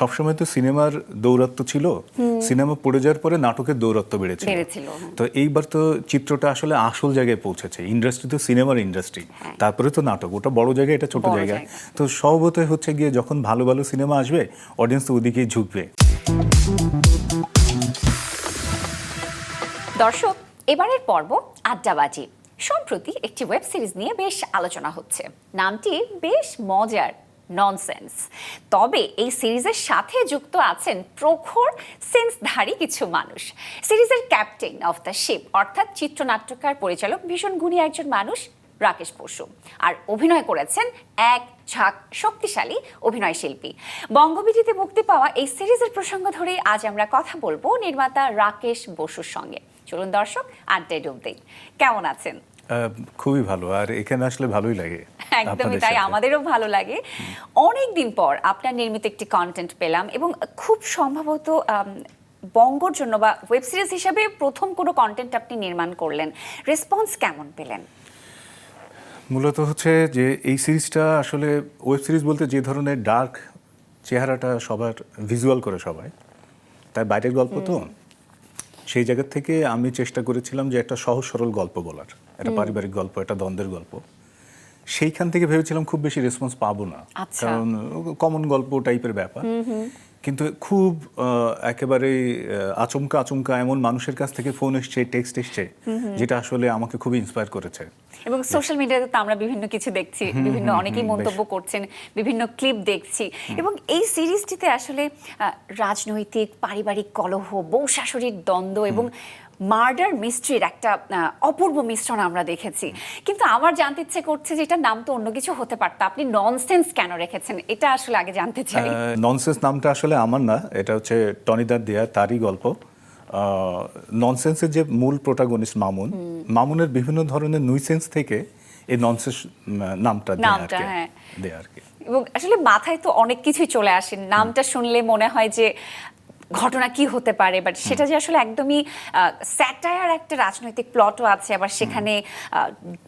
সবসময় তো সিনেমার দৌরত্ব ছিল। সিনেমা পড়ে যাওয়ার পরে নাটকের দৌরত্ব বেড়েছে বেড়েছিল, হ্যাঁ। তো এইবার তো চিত্রটা আসলে আসল জায়গায় পৌঁছেছে। ইন্ডাস্ট্রি তো সিনেমার ইন্ডাস্ট্রি। তারপরে তো নাটক। ওটা বড় জায়গায় এটা ছোট জায়গা। তো স্বভাবতই হচ্ছে গিয়ে যখন ভালো ভালো সিনেমা আসবে অডিয়েন্স তো ওদিকেই ঝুঁকবে। দর্শক এবারের পর্ব আড্ডাবাজি। সম্প্রতি একটি ওয়েব সিরিজ নিয়ে বেশ আলোচনা হচ্ছে। নামটি বেশ মজার। ননসেন্স তবে এই সিরিজের সাথে যুক্ত আছেন প্রখর সেন্সধারী কিছু মানুষ। সিরিজের ক্যাপ্টেন অফ দ্য শিপ, অর্থাৎ চিত্রনাট্যকার পরিচালক, ভীষণ গুণী একজন মানুষ, রাকেশ বসু। আর অভিনয় করেছেন এক ঝাঁক শক্তিশালী অভিনয় শিল্পী। বঙ্গবিধিতে মুক্তি পাওয়া এই সিরিজের প্রসঙ্গ ধরেই আজ আমরা কথা বলব নির্মাতা রাকেশ বসুর সঙ্গে। চলুন দর্শক, আড্ডায় ডুব দেই কেমন আছেন? খুবই ভালো। আর এখানে আসলে ভালোই লাগে। একদমই তাই আমাদেরও ভালো লাগে। অনেক দিন পর আপনার নির্মিত একটি কন্টেন্ট পেলাম এবং খুব সম্ভবত বঙ্গর জন্য বা ওয়েব সিরিজ হিসাবে প্রথম কোনো কন্টেন্ট আপনি নির্মাণ করলেন। রেসপন্স কেমন পেলেন? মূলত হচ্ছে যে এই সিরিজটা আসলে ওয়েব সিরিজ বলতে যে ধরনের ডার্ক চেহারাটা সবার ভিজুয়াল করে সবাই। তাই বাইরের গল্প তো? সেই জায়গা থেকে আমি চেষ্টা করেছিলাম যে একটা সহজ সরল গল্প বলার। একটা পারিবারিক গল্প একটা দ্বন্দ্বের গল্প। সেইখান থেকে ভেবেছিলাম খুব বেশি রেসপন্স পাবো না। আচ্ছা। কারণ কমন গল্প টাইপের ব্যাপার। কিন্তু খুব একেবারে আচমকা আচমকা এমন মানুষের কাছ থেকে ফোন এসছে টেক্সট এসছে যেটা আসলে আমাকে খুব ইন্সপায়ার করেছে। এবং সোশ্যাল মিডিয়াতে তো আমরা বিভিন্ন কিছু দেখছি বিভিন্ন অনেকেই মন্তব্য করছেন বিভিন্ন ক্লিপ দেখছি। এবং এই সিরিজটিতে আসলে রাজনৈতিক পারিবারিক কলহ বউ শাশুড়ির দ্বন্দ্ব এবং মার্ডার মিস্ট্রির একটা অপূর্ব মিশ্রণ আমরা দেখেছি। কিন্তু আমার জানতে ইচ্ছে করছে যে এটার নাম তো অন্য কিছু হতে পারতো। আপনি ননসেন্স কেন রেখেছেন? এটা আসলে আগে জানতে চাই। ননসেন্স নামটা আসলে আমার না এটা হচ্ছে টনিদার দেয়া তারই গল্প। ননসেন্সের যে মূল প্রোটাগনিস্ট মামুন মামুনের বিভিন্ন ধরনের নুইসেন্স থেকে এই ননসেন্স নামটা দেয়া আর কি হ্যাঁ। দেয়া আর কি এবং আসলে মাথায় তো অনেক কিছুই চলে আসে। নামটা শুনলে মনে হয় যে ঘটনা কি হতে পারে বাট সেটা যে আসলে একদমই স্যাটায়ার একটা রাজনৈতিক প্লটও আছে আবার সেখানে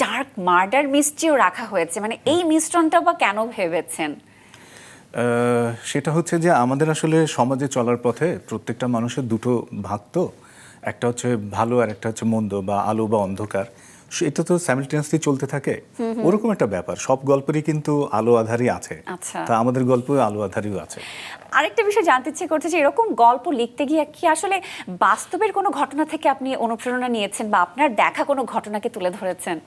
ডার্ক মার্ডার মিস্ট্রিও রাখা হয়েছে। মানে এই মিশ্রণটা বা কেন ভেবেছেন? সেটা হচ্ছে যে আমাদের আসলে সমাজে চলার পথে প্রত্যেকটা মানুষের দুটো ভাগ তো। একটা হচ্ছে ভালো আর একটা হচ্ছে মন্দ বা আলো বা অন্ধকার। এটা তো স্যামিলটেনিয়াসলি চলতে থাকে। ওরকম একটা ব্যাপার। সব গল্পেরই কিন্তু আলো আধারই আছে। আচ্ছা। তা আমাদের গল্প আলো আধারিও আছে। আরেকটা বিষয় জানতে ইচ্ছে করছে যে এরকম গল্প লিখতে গিয়ে কি আসলে বাস্তবের কোনো ঘটনা থেকে আপনি অনুপ্রেরণা নিয়েছেন বা আপনার দেখা কোনো ঘটনাকে তুলে ধরেছেন?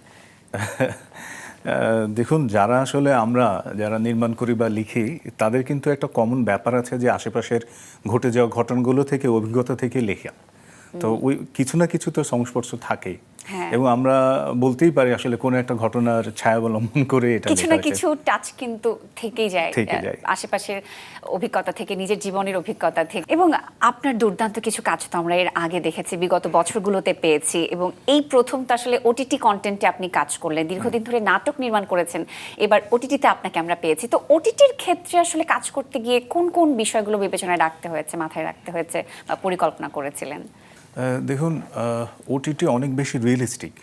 দেখুন যারা আসলে আমরা যারা নির্মাণ করি বা লিখি তাদের কিন্তু একটা কমন ব্যাপার আছে যে আশেপাশের ঘটে যাওয়া ঘটনাগুলো থেকে অভিজ্ঞতা থেকে লেখা। তো ওই কিছু না কিছু তো সংস্পর্শ থাকেই। এবং আমরা বলতেই পারি আসলে কোনো একটা ঘটনার ছায়া অবলম্বন করে এটা কিছু না কিছু টাচ কিন্তু থেকেই যায় আশেপাশের অভিজ্ঞতা থেকে নিজের জীবনের অভিজ্ঞতা থেকে। এবং আপনার দুর্দান্ত কিছু কাজ তো আমরা এর আগে দেখেছি বিগত বছরগুলোতে পেয়েছি। এবং এই প্রথম তো আসলে ওটিটি কন্টেন্টে আপনি কাজ করলেন। দীর্ঘদিন ধরে নাটক নির্মাণ করেছেন এবার ওটিটিতে আপনাকে আমরা পেয়েছি। তো ওটিটির ক্ষেত্রে আসলে কাজ করতে গিয়ে কোন কোন বিষয়গুলো বিবেচনায় রাখতে হয়েছে মাথায় রাখতে হয়েছে বা পরিকল্পনা করেছিলেন? দেখুন ওটিটি অনেক বেশি রিয়েলিস্টিক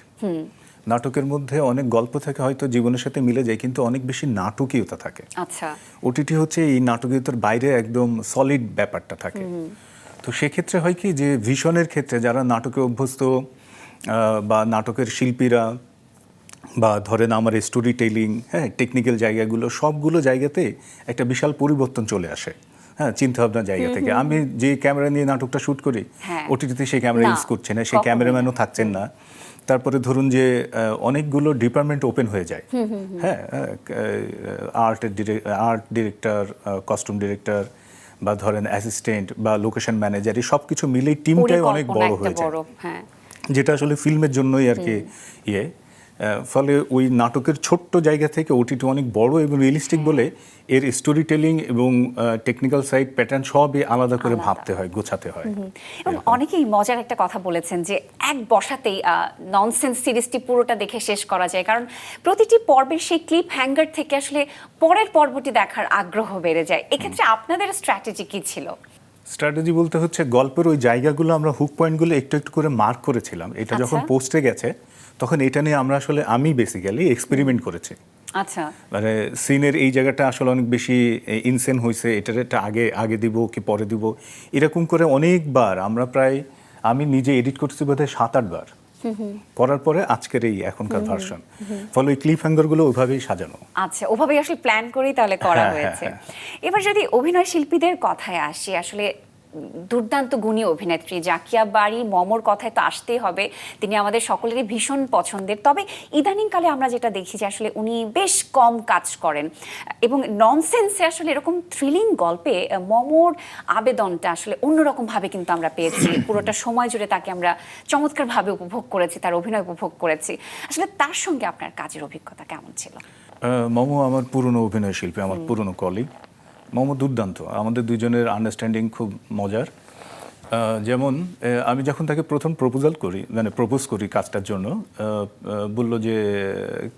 নাটকের মধ্যে অনেক গল্প থাকে হয়তো জীবনের সাথে মিলে যায় কিন্তু অনেক বেশি নাটকীয়তা থাকে। আচ্ছা। ওটিটি হচ্ছে এই নাটকীয়তার বাইরে একদম সলিড ব্যাপারটা থাকে। তো সেক্ষেত্রে হয় কি যে ভিশনের ক্ষেত্রে যারা নাটকে অভ্যস্ত বা নাটকের শিল্পীরা বা ধরেন আমার স্টোরি টেলিং হ্যাঁ টেকনিক্যাল জায়গাগুলো সবগুলো জায়গাতে একটা বিশাল পরিবর্তন চলে আসে। হ্যাঁ চিন্তা ভাবনার জায়গা থেকে। আমি যে ক্যামেরা নিয়ে নাটকটা শুট করি হ্যাঁ। ওটিটিতে সেই ক্যামেরা ইউজ করছে না সেই ক্যামেরাম্যানও থাকছেন না। তারপরে ধরুন যে অনেকগুলো ডিপার্টমেন্ট ওপেন হয়ে যায়। হ্যাঁ art art director costume director বা ধরেন অ্যাসিস্ট্যান্ট বা লোকেশন ম্যানেজার এই সব কিছু মিলেই টিমটাই অনেক বড় হয়ে যায়। হ্যাঁ। যেটা আসলে ফিল্মের জন্যই আর কি ইয়ে। ফলে ওই নাটকের ছোট্ট জায়গা থেকে ওটিটি অনেক বড় এবং রিয়েলিস্টিক বলে এর স্টোরি টেলিং এবং টেকনিক্যাল সাইড প্যাটার্ন সবই আলাদা করে ভাবতে হয় গোছাতে হয়। এবং অনেকেই মজার একটা কথা বলেছেন যে এক বসাতেই ননসেন্স সিরিজটি পুরোটা দেখে শেষ করা যায়। কারণ প্রতিটি পর্বের সেই ক্লিপ হ্যাঙ্গার থেকে আসলে পরের পর্বটি দেখার আগ্রহ বেড়ে যায়। এক্ষেত্রে আপনাদের স্ট্র্যাটেজি কি ছিল? স্ট্র্যাটেজি বলতে হচ্ছে গল্পের ওই জায়গাগুলো আমরা হুক পয়েন্টগুলো একটু একটু করে মার্ক করেছিলাম। এটা যখন আচ্ছা। পোস্টে গেছে তখন এটা নিয়ে আমরা আসলে আমি বেসিক্যালি এক্সপেরিমেন্ট করেছি। আচ্ছা। মানে সিনের এই জায়গাটা আসলে অনেক বেশি ইনসেন হয়েছে এটার একটা আগে আগে দিব কি পরে দিব। এরকম করে অনেকবার আমরা প্রায় আমি নিজে এডিট করছি বোধহয় সাত আটবার করার পরে আজকের এই এখনকার ভার্সন ফলে ওই ক্লিপ হ্যাঙ্গারগুলো ওইভাবেই সাজানো। আচ্ছা ওভাবেই আসলে প্ল্যান করেই তাহলে করা হ্যাঁ, হয়েছে। হ্যাঁ, এবার যদি অভিনয় শিল্পীদের কথায় আসি আসলে দুর্দান্ত গুণী অভিনেত্রী। জাকিয়া বাড়ি মমর কথায় তো আসতেই হবে। তিনি আমাদের সকলেরই ভীষণ পছন্দের। তবে ইদানিংকালে আমরা যেটা দেখি যে আসলে উনি বেশ কম কাজ করেন। এবং ননসেন্সে আসলে এরকম থ্রিলিং গল্পে মমর আবেদনটা আসলে অন্যরকম ভাবে কিন্তু আমরা পেয়েছি। পুরোটা সময় জুড়ে তাকে আমরা চমৎকারভাবে উপভোগ করেছি তার অভিনয় উপভোগ করেছি। আসলে তার সঙ্গে আপনার কাজের অভিজ্ঞতা কেমন ছিল? মমো আমার পুরনো অভিনয় শিল্পী আমার পুরনো কলিগ মমো দুর্দান্ত। আমাদের দুজনের আন্ডারস্ট্যান্ডিং খুব মজার। যেমন আমি যখন তাকে প্রথম প্রপোজাল করি মানে প্রপোজ করি কাজটার জন্য বলল যে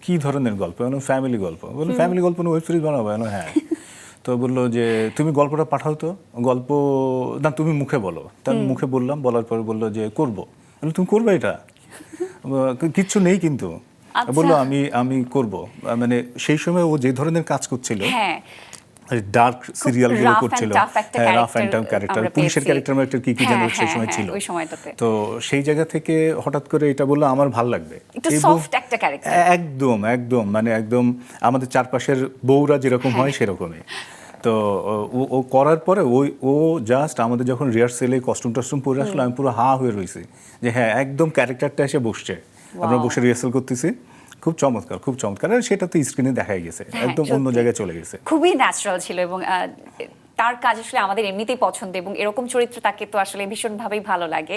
কি ধরনের গল্প? ফ্যামিলি গল্প। বলল ফ্যামিলি গল্প ওয়েব সিরিজ বানাবো? আমি হ্যাঁ। তো বলল যে তুমি গল্পটা পাঠাও তো। গল্প না তুমি মুখে বলো। তা আমি মুখে বললাম বলার পর বলল যে করব। তুমি করবে এটা? কিচ্ছু নেই কিন্তু। আচ্ছা। বলল আমি আমি করব। মানে সেই সময় ও যে ধরনের কাজ করছিল হ্যাঁ। ডার্ক সিরিয়ালগুলো করছিল। রাফ অ্যান্ড টাফ ক্যারেক্টার পুলিশের পেয়েছি। ক্যারেক্টার একটা কি কি যেন হ্যাঁ, সেই হ্যাঁ, সময় হ্যাঁ, ছিল। ওই সময়টাতে। তো সেই জায়গা থেকে হঠাৎ করে এটা বলল আমার ভালো লাগবে। একটু একটা। একদম একদম মানে একদম আমাদের চারপাশের বউরা যেরকম হয় সেরকমই। তো ও ও করার পরে ওই ও জাস্ট আমাদের যখন রিহার্সেলে কস্টিউম টস্টিউম পরে আসলো আমি পুরো হা হয়ে রয়েছি যে হ্যাঁ একদম ক্যারেক্টারটা এসে বসছে। আমরা বসে রিহার্সেল করতেছি। খুব চমৎকার খুব চমৎকার। আর সেটা তো স্ক্রিনে দেখা গেছে হ্যাঁ, একদম অন্য জায়গায় চলে গেছে। খুবই ন্যাচারাল ছিল এবং তার কাজ আসলে আমাদের এমনিতেই পছন্দ এবং এরকম চরিত্র তাকে তো আসলে ভীষণভাবেই ভালো লাগে।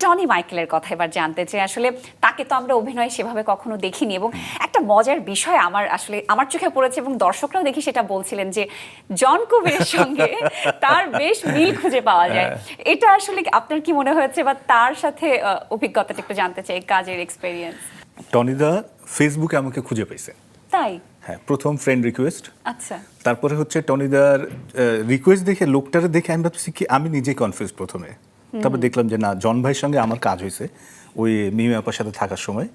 টনি মাইকেলের কথা এবার জানতে চাই। আসলে তাকে তো আমরা অভিনয় সেভাবে কখনো দেখিনি এবং একটা মজার বিষয় আমার আসলে আমার চোখে পড়েছে এবং দর্শকরাও দেখি সেটা বলছিলেন যে জন কুবেরের সঙ্গে তার বেশ মিল খুঁজে পাওয়া যায়। এটা আসলে আপনার কি মনে হয়েছে বা তার সাথে অভিজ্ঞতাটা একটু জানতে চাই কাজের এক্সপেরিয়েন্স টনিদা ফেসবুকে আমাকে খুঁজে পেয়েছে তাই? হ্যাঁ প্রথম ফ্রেন্ড রিকোয়েস্ট আচ্ছা। তারপরে হচ্ছে টনিদার রিকোয়েস্ট দেখে লোকটারে দেখে আমি ভাবছি কি আমি নিজে কনফিউজ প্রথমে। তারপর দেখলাম যে না জন ভাইয়ের সঙ্গে আমার কাজ হয়েছে ওই মিমি আপার সাথে থাকার সময়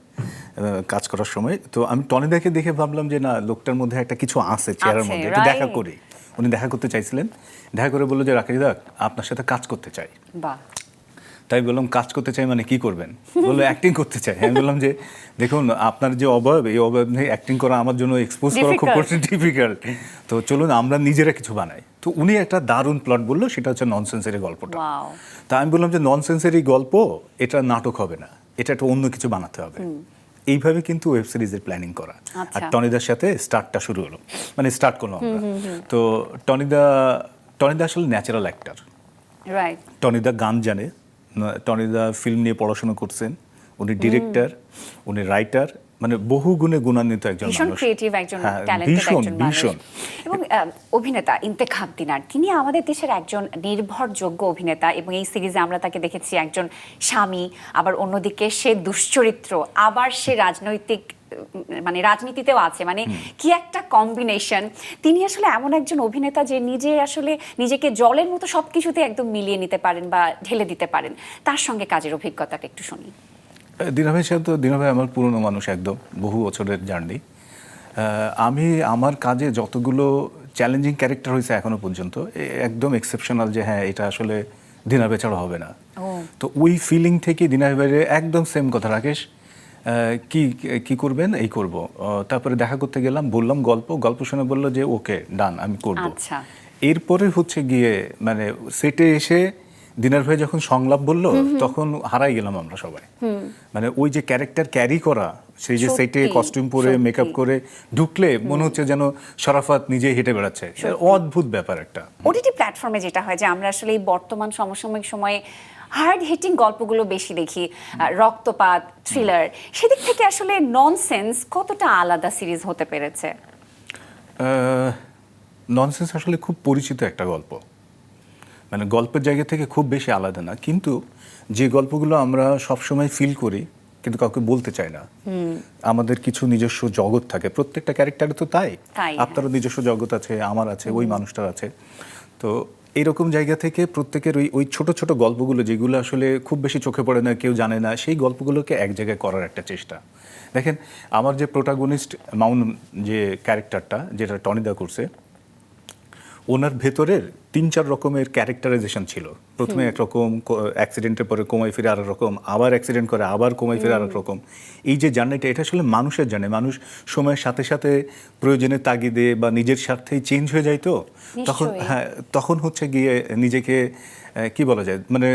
কাজ করার সময়। তো আমি টনিদাকে দেখে ভাবলাম যে না লোকটার মধ্যে একটা কিছু আছে চেয়ারের মধ্যে একটু দেখা করি। উনি দেখা করতে চাইছিলেন। দেখা করে বলল যে রাকেশ দা আপনার সাথে কাজ করতে চাই। তাই বললাম কাজ করতে চাই মানে কি করবেন? বলল অ্যাক্টিং করতে চাই। আমি বললাম যে দেখুন আপনার যে অবয়ব এই অবয়ব নিয়ে অ্যাক্টিং করা আমার জন্য এক্সপোজ করা খুব কঠিন ডিফিকাল্ট তো চলুন আমরা নিজেরা কিছু বানাই। তো উনি একটা দারুণ প্লট বলল সেটা হচ্ছে ননসেন্সের এই গল্পটা. তা আমি বললাম যে ননসেন্সের এই গল্প এটা নাটক হবে না এটা একটা অন্য কিছু বানাতে হবে। এইভাবে কিন্তু ওয়েব সিরিজের প্ল্যানিং করা। আর আচ্ছা। টনিদার সাথে স্টার্টটা শুরু হলো মানে স্টার্ট করলাম আমরা। তো টনিদা টনিদা আসলে ন্যাচারাল অ্যাক্টার টনিদা গান জানে টনিদা ফিল্ম নিয়ে পড়াশোনা করছেন। উনি ডিরেক্টর উনি রাইটার মানে বহু গুণে গুণান্বিত একজন ভীষণ ক্রিয়েটিভ একজন ট্যালেন্টেড একজন ভীষণ। এবং অভিনেতা ইন্তেখাব দিনার তিনি আমাদের দেশের একজন নির্ভরযোগ্য অভিনেতা এবং এই সিরিজে আমরা তাকে দেখেছি একজন স্বামী আবার অন্যদিকে সে দুশ্চরিত্র আবার সে রাজনৈতিক মানে রাজনীতিতেও আছে। মানে কি একটা কম্বিনেশন তিনি আসলে এমন একজন অভিনেতা যে নিজে আসলে নিজেকে জলের মতো সবকিছুতে একদম মিলিয়ে নিতে পারেন বা ঢেলে দিতে পারেন। তার সঙ্গে কাজের অভিজ্ঞতাটা একটু শুনি। দিনাভাই সাহেব তো দিনাভাই আমার পুরনো মানুষ একদম বহু বছরের জার্নি। আমি আমার কাজে যতগুলো চ্যালেঞ্জিং ক্যারেক্টার হয়েছে এখনও পর্যন্ত একদম এক্সেপশনাল যে হ্যাঁ এটা আসলে দিনাভাই ছাড়া হবে না। তো ওই ফিলিং থেকে দিনাভাইয়ের একদম সেম কথা রাকেশ কি কি করবেন? এই করব। তারপরে দেখা করতে গেলাম বললাম গল্প গল্প শুনে বলল যে ওকে ডান আমি করব। আচ্ছা। এরপরে হচ্ছে গিয়ে মানে সেটে এসে দিনার ভাই যখন সংলাপ বলল তখন হারাই গেলাম আমরা সবাই। মানে ওই যে ক্যারেক্টার ক্যারি করা সেই যে সেটে কস্টিউম পরে মেকআপ করে ঢুকলে মনে হচ্ছে যেন শরাফাত নিজে হেঁটে বেড়াচ্ছে। অদ্ভুত ব্যাপার একটা। ওটিটি প্ল্যাটফর্মে যেটা হয় যে আমরা আসলে এই বর্তমান সমসাময়িক সময়ে হার্ড হিটিং গল্পগুলো বেশি দেখি রক্তপাত থ্রিলার সেদিক থেকে আসলে ননসেন্স কতটা আলাদা সিরিজ হতে পেরেছে? ননসেন্স আসলে খুব পরিচিত একটা গল্প। মানে গল্পের জায়গা থেকে খুব বেশি আলাদা না। কিন্তু যে গল্পগুলো আমরা সবসময় ফিল করি কিন্তু কাউকে বলতে চাই না। আমাদের কিছু নিজস্ব জগৎ থাকে। প্রত্যেকটা ক্যারেক্টারে তো তাই। তাই, আপনারও নিজস্ব জগৎ আছে আমার আছে ওই মানুষটার আছে। তো এইরকম জায়গা থেকে প্রত্যেকের ওই ওই ছোট ছোট গল্পগুলো যেগুলো আসলে খুব বেশি চোখে পড়ে না কেউ জানে না সেই গল্পগুলোকে এক জায়গায় করার একটা চেষ্টা। দেখেন আমার যে প্রোটাগনিস্ট মাউন যে ক্যারেক্টারটা যেটা টনিদা করছে ওনার ভেতরের তিন চার রকমের ক্যারেক্টারাইজেশন ছিল। প্রথমে একরকম অ্যাক্সিডেন্টের পরে কমাই ফিরে আর রকম আবার অ্যাক্সিডেন্ট করে আবার কমাই ফিরে আর রকম। এই যে জার্নিটা এটা আসলে মানুষের জানে মানুষ সময়ের সাথে সাথে প্রয়োজনে তাগিদে বা নিজের স্বার্থেই চেঞ্জ হয়ে যায় তো? তখন হ্যাঁ তখন হচ্ছে গিয়ে নিজেকে কি বলা যায়? মানে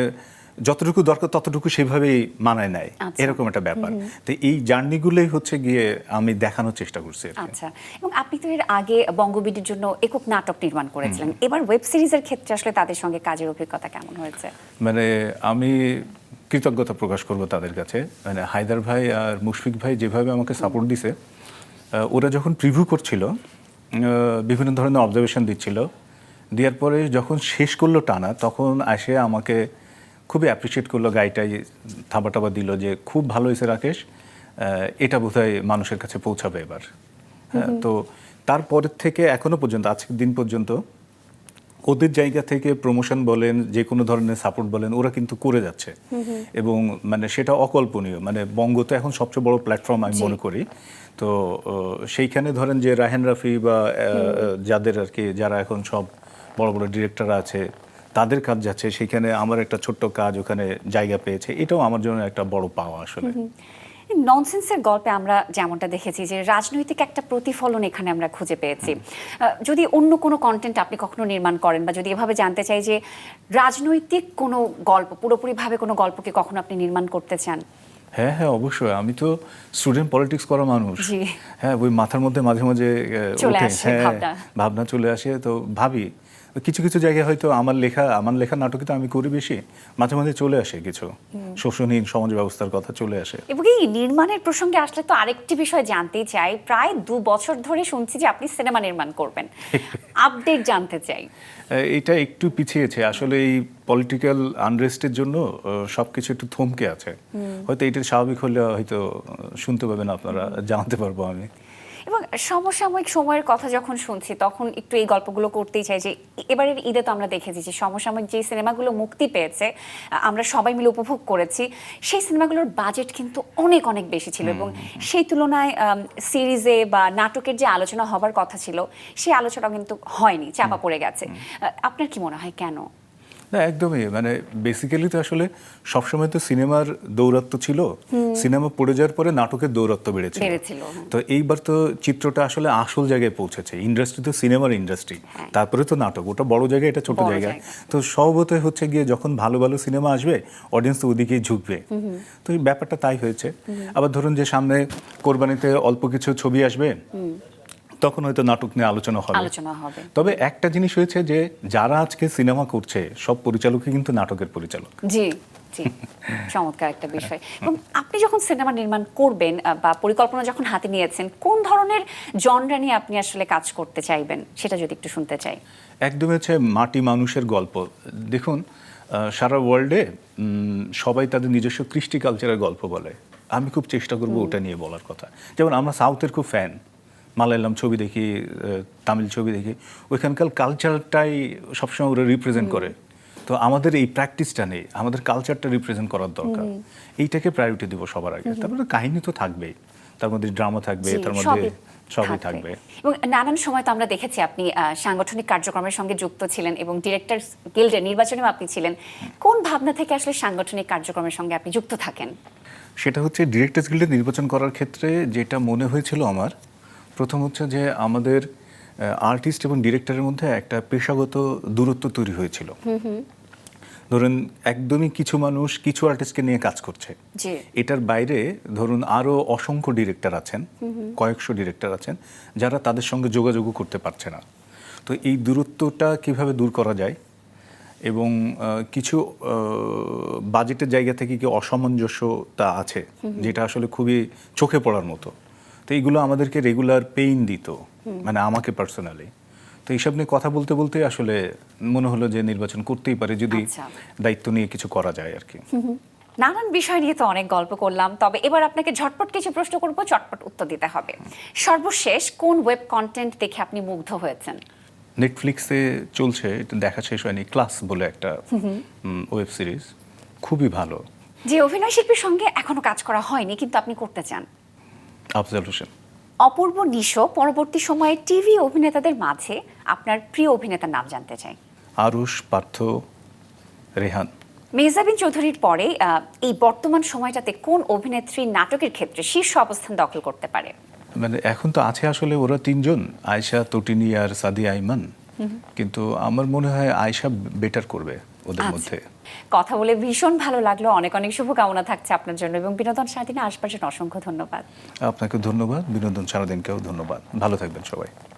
যতটুকু দরকার ততটুকু সেভাবেই মানায় নেয়। আচ্ছা। এরকম একটা ব্যাপার। তো এই জার্নিগুলোই হচ্ছে গিয়ে আমি দেখানোর চেষ্টা করছি আচ্ছা। এবং আপনি তো এর আগে বঙ্গবিডির জন্য একক নাটক নির্মাণ করেছিলেন। এবার ওয়েব সিরিজের ক্ষেত্রে আসলে তাদের সঙ্গে কাজের অভিজ্ঞতা কেমন হয়েছে? মানে আমি কৃতজ্ঞতা প্রকাশ করব তাদের কাছে। মানে হায়দার ভাই আর মুশফিক ভাই যেভাবে আমাকে সাপোর্ট দিছে ওরা যখন প্রিভিউ করছিল বিভিন্ন ধরনের অবজারভেশন দিচ্ছিল দেওয়ার পরে যখন শেষ করল টানা তখন আসে আমাকে খুবই অ্যাপ্রিসিয়েট করল গাইটাই থাবা টাবা দিল যে খুব ভালো হয়েছে রাকেশ এটা বোধহয় মানুষের কাছে পৌঁছাবে এবার। হ্যাঁ তো তারপরের থেকে এখনও পর্যন্ত আজকের দিন পর্যন্ত ওদের জায়গা থেকে প্রমোশন বলেন যে কোনো ধরনের সাপোর্ট বলেন ওরা কিন্তু করে যাচ্ছে। এবং মানে সেটা অকল্পনীয় মানে বঙ্গ তো এখন সবচেয়ে বড় প্ল্যাটফর্ম আমি মনে করি। তো সেইখানে ধরেন যে রাহেন রাফি বা যাদের আর কি যারা এখন সব বড় বড় ডিরেক্টর আছে তাদের কাজ যাচ্ছে সেখানে আমার একটা ছোট্ট কাজ ওখানে জায়গা পেয়েছে। এটাও আমার জন্য একটা বড় পাওয়া আসলে। ননসেন্সের গল্পে আমরা যেমনটা দেখেছি যে রাজনৈতিক একটা প্রতিফলন এখানে আমরা খুঁজে পেয়েছি। যদি অন্য কোনো কন্টেন্ট আপনি কখনো নির্মাণ করেন বা যদি এভাবে জানতে চাই যে রাজনৈতিক কোনো গল্প পুরোপুরিভাবে কোনো গল্পকে কখনো আপনি নির্মাণ করতে চান? হ্যাঁ হ্যাঁ অবশ্যই। আমি তো স্টুডেন্ট পলিটিক্স করা মানুষ। হ্যাঁ ওই মাথার মধ্যে মাঝে মাঝে হ্যাঁ। ভাবনা চলে আসে তো ভাবি। কিছু কিছু জায়গায় হয়তো আমার লেখা আমার লেখা নাটকে তো আমি করি বেশি। মাঝে মাঝে চলে আসে কিছু। শোষণহীন সমাজ ব্যবস্থার কথা চলে আসে। এবং এই নির্মাণের প্রসঙ্গে আসলে তো আরেকটি বিষয় জানতেই চাই। প্রায় দু বছর ধরে শুনছি যে আপনি সিনেমা নির্মাণ করবেন। আপডেট জানতে চাই। এটা একটু পিছিয়েছে। আসলে এই পলিটিক্যাল আনরেস্টের জন্য সব কিছু একটু থমকে আছে। হয়তো এটা স্বাভাবিক হলে হয়তো শুনতে পাবেন আপনারা জানাতে পারব আমি। এবং সমসাময়িক সময়ের কথা যখন শুনছি তখন একটু এই গল্পগুলো করতেই চাই যে এবারের ঈদে তো আমরা দেখেছি যে সমসাময়িক যে সিনেমাগুলো মুক্তি পেয়েছে আমরা সবাই মিলে উপভোগ করেছি সেই সিনেমাগুলোর বাজেট কিন্তু অনেক অনেক বেশি ছিল এবং সেই তুলনায় সিরিজে বা নাটকের যে আলোচনা হবার কথা ছিল সেই আলোচনা কিন্তু হয়নি চাপা পড়ে গেছে। আপনার কি মনে হয় কেন? না একদমই। মানে বেসিক্যালি তো আসলে সবসময় তো সিনেমার দৌরাত্ম ছিল। সিনেমা পড়ে যাওয়ার পরে নাটকের দৌরাত্ম বেড়েছে বেড়েছিল। তো এইবার তো চিত্রটা আসলে আসল জায়গায় পৌঁছেছে। ইন্ডাস্ট্রি তো সিনেমার ইন্ডাস্ট্রি হ্যাঁ। তারপরে তো নাটক। ওটা বড় জায়গায় এটা ছোট জায়গায় তো স্বভাবতই হচ্ছে গিয়ে যখন ভালো ভালো সিনেমা আসবে অডিয়েন্স তো ওদিকেই ঝুঁকবে। তো এই ব্যাপারটা তাই হয়েছে। আবার ধরুন যে সামনে কোরবানিতে অল্প কিছু ছবি আসবে। তখন হয়তো নাটক নিয়ে আলোচনা হবে। আলোচনা হবে। তবে একটা জিনিস হয়েছে যে যারা আজকে সিনেমা করছে সব পরিচালকই কিন্তু নাটকের পরিচালক। জি জি। চমৎকার একটা বিষয়। এবং আপনি যখন সিনেমা নির্মাণ করবেন বা পরিকল্পনা যখন হাতে নিয়েছেন কোন ধরনের জনরা নিয়ে আপনি আসলে কাজ করতে চাইবেন? সেটা যদি একটু শুনতে চাই। একদম হচ্ছে মাটি মানুষের গল্প। দেখুন সারা ওয়ার্ল্ডে সবাই তাদের নিজস্ব কৃষ্টি কালচারের গল্প বলে। আমি খুব চেষ্টা করব ওটা নিয়ে বলার কথা। যেমন আমরা সাউথের খুব ফ্যান মালায়ালাম ছবি দেখি তামিল ছবি দেখি ওইখানকার কালচারটাই সবসময় ওরা রিপ্রেজেন্ট করে। তো আমাদের এই প্র্যাকটিসটা নেই আমাদের কালচারটা রিপ্রেজেন্ট করার দরকার। এইটাকে প্রায়োরিটি দিব সবার আগে। তারপরে কাহিনী তো থাকবেই। তার মধ্যে ড্রামা থাকবে তার মধ্যে সবই থাকবে। এবং নানান সময় তো আমরা দেখেছি আপনি সাংগঠনিক কার্যক্রমের সঙ্গে যুক্ত ছিলেন এবং ডিরেক্টর গিল্ডের নির্বাচনেও আপনি ছিলেন। কোন ভাবনা থেকে আসলে সাংগঠনিক কার্যক্রমের সঙ্গে আপনি যুক্ত থাকেন? সেটা হচ্ছে ডিরেক্টর্স গিল্ডে নির্বাচন করার ক্ষেত্রে যেটা মনে হয়েছিল আমার প্রথম হচ্ছে যে আমাদের আর্টিস্ট এবং ডিরেক্টরের মধ্যে একটা পেশাগত দূরত্ব তৈরি হয়েছিল। ধরুন একদমই কিছু মানুষ কিছু আর্টিস্টকে নিয়ে কাজ করছে। এটার বাইরে ধরুন আরও অসংখ্য ডিরেক্টর আছেন কয়েকশো ডিরেক্টর আছেন যারা তাদের সঙ্গে যোগাযোগও করতে পারছে না। তো এই দূরত্বটা কীভাবে দূর করা যায় এবং কিছু বাজেটের জায়গা থেকে কি অসামঞ্জস্যতা আছে যেটা আসলে খুবই চোখে পড়ার মতো? এইগুলো আমাদেরকে রেগুলার পেইন দিত মানে আমাকে পার্সোনালি তো এইসব নিয়ে কথা বলতে বলতে আসলে মনে হলো যে নির্বাচন করতেই পারে যদি আচ্ছা। দায়িত্ব নিয়ে কিছু করা যায় আর কি। নানান বিষয় নিয়ে তো অনেক গল্প করলাম তবে এবার আপনাকে ঝটপট কিছু প্রশ্ন করব চটপট উত্তর দিতে হবে। সর্বশেষ কোন ওয়েব কন্টেন্ট দেখে আপনি মুগ্ধ হয়েছেন? নেটফ্লিক্সে চলছে এটা দেখা শেষ হয়নি ক্লাস বলে একটা ওয়েব সিরিজ খুবই ভালো। যে অভিনয় শিল্পীর সঙ্গে এখনও কাজ করা হয়নি কিন্তু আপনি করতে চান। আফজাল হোসেন। অপূর্ব নিশো পরবর্তী সময়ে টিভি অভিনেতাদের মাঝে আপনার প্রিয় অভিনেতার নাম জানতে চাই। আরুষ পার্থ রেহান। মেহজাবিন চৌধুরীর পরে এই বর্তমান সময়টাতে কোন অভিনেত্রী নাটকের ক্ষেত্রে শীর্ষ অবস্থান দখল করতে পারে? মানে এখন তো আছে আসলে ওরা তিনজন আয়শা তটিনী আর সাদিয়া আইমান। কিন্তু আমার মনে হয় আয়শা বেটার করবে। ওদের আচ্ছা। মধ্যে। কথা বলে ভীষণ ভালো লাগল। অনেক অনেক শুভকামনা থাকছে আপনার জন্য। এবং বিনোদন সারাদিনে আসবার জন্য অসংখ্য ধন্যবাদ। আপনাকে ধন্যবাদ। বিনোদন সারাদিনকেও ধন্যবাদ। ভালো থাকবেন সবাই।